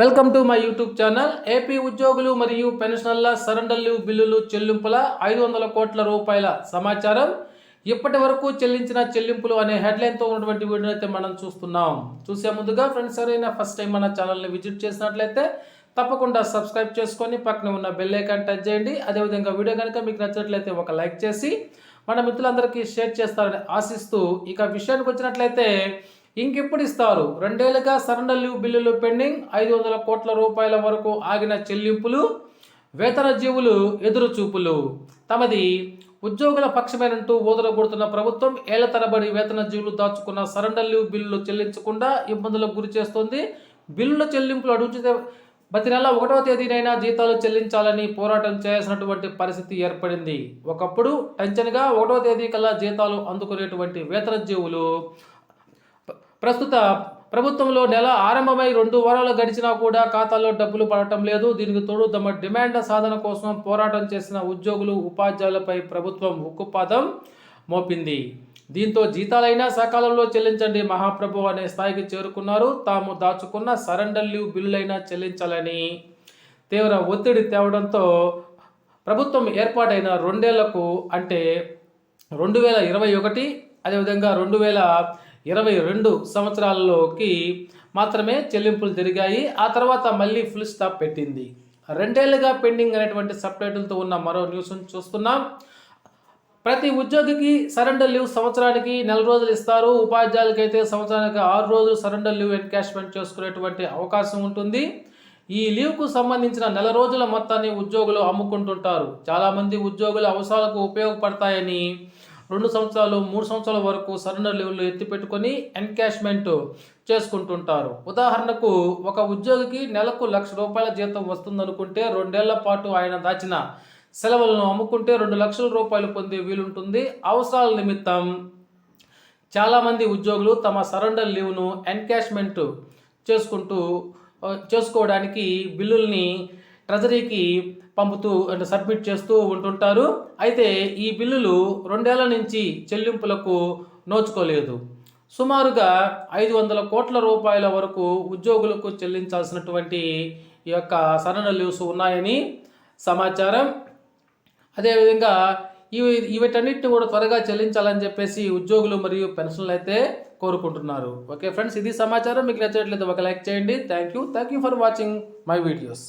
Welcome to my YouTube channel. AP ఉద్యోగులు మరియు పెన్షనర్ల సరెండర్లు బిల్లులు చెల్లింపుల ఐదు వందల కోట్ల రూపాయల సమాచారం ఇప్పటి వరకు చెల్లించిన చెల్లింపులు అనే హెడ్లైన్తో ఉన్నటువంటి వీడియో అయితే మనం చూస్తున్నాం. చూసే ముందుగా ఫ్రెండ్స్ ఎవరైనా ఫస్ట్ టైం మన ఛానల్ని విజిట్ చేసినట్లయితే తప్పకుండా సబ్స్క్రైబ్ చేసుకొని పక్కన ఉన్న బెల్ ఐకాన్ టచ్ చేయండి. అదేవిధంగా వీడియో కనుక మీకు నచ్చినట్లయితే ఒక లైక్ చేసి మన మిత్రులందరికీ షేర్ చేస్తారని ఆశిస్తూ ఇక విషయానికి వచ్చినట్లయితే ఇంకెప్పుడు ఇస్తారు? రెండేళ్ళుగా సరెండర్ లీవ్ బిల్లులు పెండింగ్ ఐదు వందల కోట్ల రూపాయల వరకు ఆగిన చెల్లింపులు వేతన జీవులు ఎదురు చూపులు తమది ఉద్యోగుల పక్షమేనంటూ ఊదరగొడుతున్న ప్రభుత్వం ఏళ్ళ తరబడి వేతన జీవులు దాచుకున్న సరెండర్ లీవ్ బిల్లులు చెల్లించకుండా ఇబ్బందులకు గురి చేస్తోంది. బిల్లుల చెల్లింపులు అడుగుతే ప్రతి నెల ఒకటవ తేదీనైనా జీతాలు చెల్లించాలని పోరాటం చేయాల్సినటువంటి పరిస్థితి ఏర్పడింది. ఒకప్పుడు టెన్షన్గా ఒకటవ తేదీ కల్లా జీతాలు అందుకునేటువంటి వేతన జీవులు ప్రస్తుత ప్రభుత్వంలో నెల ఆరంభమై రెండు వారాలు గడిచినా కూడా ఖాతాల్లో డబ్బులు పడటం లేదు. దీనికి తోడు తమ డిమాండ్ల సాధన కోసం పోరాటం చేసిన ఉద్యోగులు ఉపాధ్యాయులపై ప్రభుత్వం ఉక్కుపాదం మోపింది. దీంతో జీతాలైనా సకాలంలో చెల్లించండి మహాప్రభు అనే స్థాయికి చేరుకున్నారు. తాము దాచుకున్న సరెండర్ లీవ్ బిల్లులైనా చెల్లించాలని తీవ్ర ఒత్తిడి తేవడంతో ప్రభుత్వం ఏర్పాటైన రెండేళ్ళకు అంటే రెండు వేల ఇరవై ఒకటి అదేవిధంగా రెండు వేల ఇరవై రెండు సంవత్సరాలలోకి మాత్రమే చెల్లింపులు జరిగాయి. ఆ తర్వాత మళ్ళీ ఫుల్ స్టాప్ పెట్టింది. రెండేళ్ళుగా పెండింగ్ అనేటువంటి సబ్టైటిల్తో ఉన్న మరో న్యూస్ను చూస్తున్నాం. ప్రతి ఉద్యోగికి సరెండర్ లీవ్ సంవత్సరానికి నెల రోజులు ఇస్తారు. ఉపాధ్యాయులకి అయితే సంవత్సరానికి ఆరు రోజులు సరెండర్ లీవ్ ఎన్కాష్మెంట్ చేసుకునేటువంటి అవకాశం ఉంటుంది. ఈ లీవ్కు సంబంధించిన నెల రోజుల మొత్తాన్ని ఉద్యోగులు అమ్ముకుంటుంటారు. చాలామంది ఉద్యోగుల అవసరాలకు ఉపయోగపడతాయని రెండు సంవత్సరాలు మూడు సంవత్సరాల వరకు సరెండర్ లీవ్లు ఎత్తిపెట్టుకొని ఎన్కాష్మెంట్ చేసుకుంటుంటారు. ఉదాహరణకు ఒక ఉద్యోగికి నెలకు లక్ష రూపాయల జీతం వస్తుందనుకుంటే రెండేళ్ళ పాటు ఆయన దాచిన సెలవులను అమ్ముకుంటే రెండు లక్షల రూపాయలు పొందే వీలుంటుంది. అవసరాల నిమిత్తం చాలామంది ఉద్యోగులు తమ సరెండర్ లీవ్ను ఎన్కాష్మెంట్ చేసుకుంటూ చేసుకోవడానికి బిల్లుల్ని ట్రెజరీకి పంపుతూ అంటే సబ్మిట్ చేస్తూ ఉంటుంటారు. అయితే ఈ బిల్లులు రెండేళ్ళ నుంచి చెల్లింపులకు నోచుకోలేదు. సుమారుగా ఐదు వందల కోట్ల రూపాయల వరకు ఉద్యోగులకు చెల్లించాల్సినటువంటి ఈ యొక్క సరణ లీవ్స్ ఉన్నాయని సమాచారం. అదేవిధంగా ఇవి వీటన్నిటిని కూడా త్వరగా చెల్లించాలని చెప్పేసి ఉద్యోగులు మరియు పెన్షన్లు అయితే కోరుకుంటున్నారు. ఓకే ఫ్రెండ్స్ ఇది సమాచారం. మీకు నచ్చినట్లయితే ఒక లైక్ చేయండి. Thank you thank you for watching my videos.